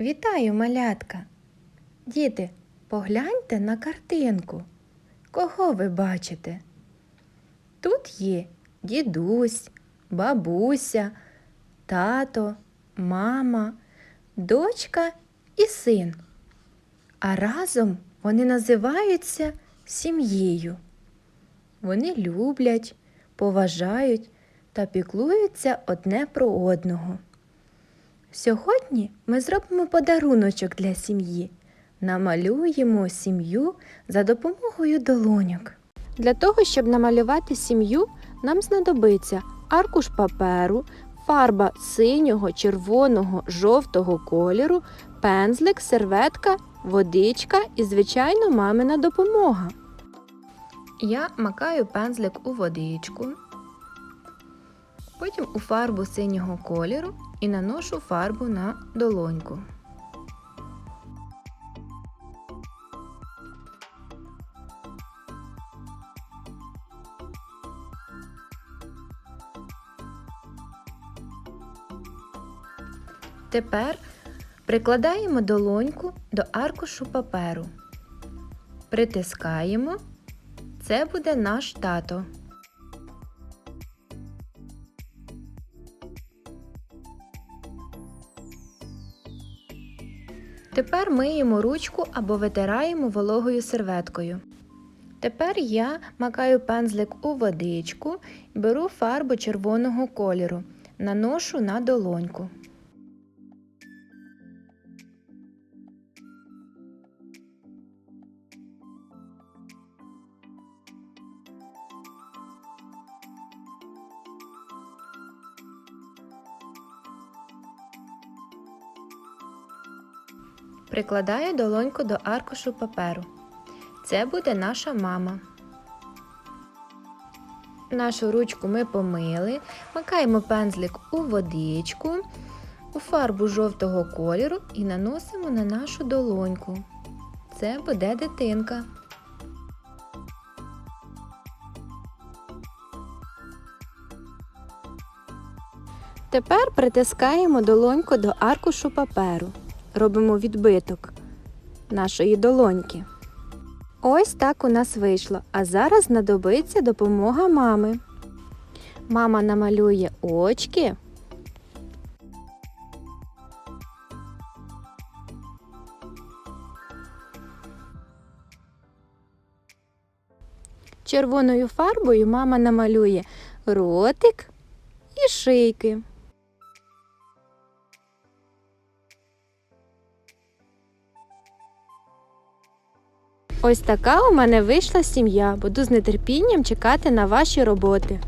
Вітаю, малятка! Діти, погляньте на картинку. Кого ви бачите? Тут є дідусь, бабуся, тато, мама, дочка і син. А разом вони називаються сім'єю. Вони люблять, поважають та піклуються одне про одного. Сьогодні ми зробимо подаруночок для сім'ї. Намалюємо сім'ю за допомогою долоньок. Для того, щоб намалювати сім'ю, нам знадобиться аркуш паперу, фарба синього, червоного, жовтого кольору, пензлик, серветка, водичка і, звичайно, мамина допомога. Я макаю пензлик у водичку, потім у фарбу синього кольору і наношу фарбу на долоньку. Тепер прикладаємо долоньку до аркушу паперу. Притискаємо. Це буде наш тато. Тепер миємо ручку або витираємо вологою серветкою. Тепер я макаю пензлик у водичку, беру фарбу червоного кольору, наношу на долоньку. Прикладаю долоньку до аркушу паперу. Це буде наша мама. Нашу ручку ми помили, макаємо пензлик у водичку, у фарбу жовтого кольору і наносимо на нашу долоньку. Це буде дитинка. Тепер притискаємо долоньку до аркушу паперу. Робимо відбиток нашої долоньки. Ось так у нас вийшло. А зараз знадобиться допомога мами. Мама намалює очки. Червоною фарбою мама намалює ротик і шийки. Ось така у мене вийшла сім'я. Буду з нетерпінням чекати на ваші роботи.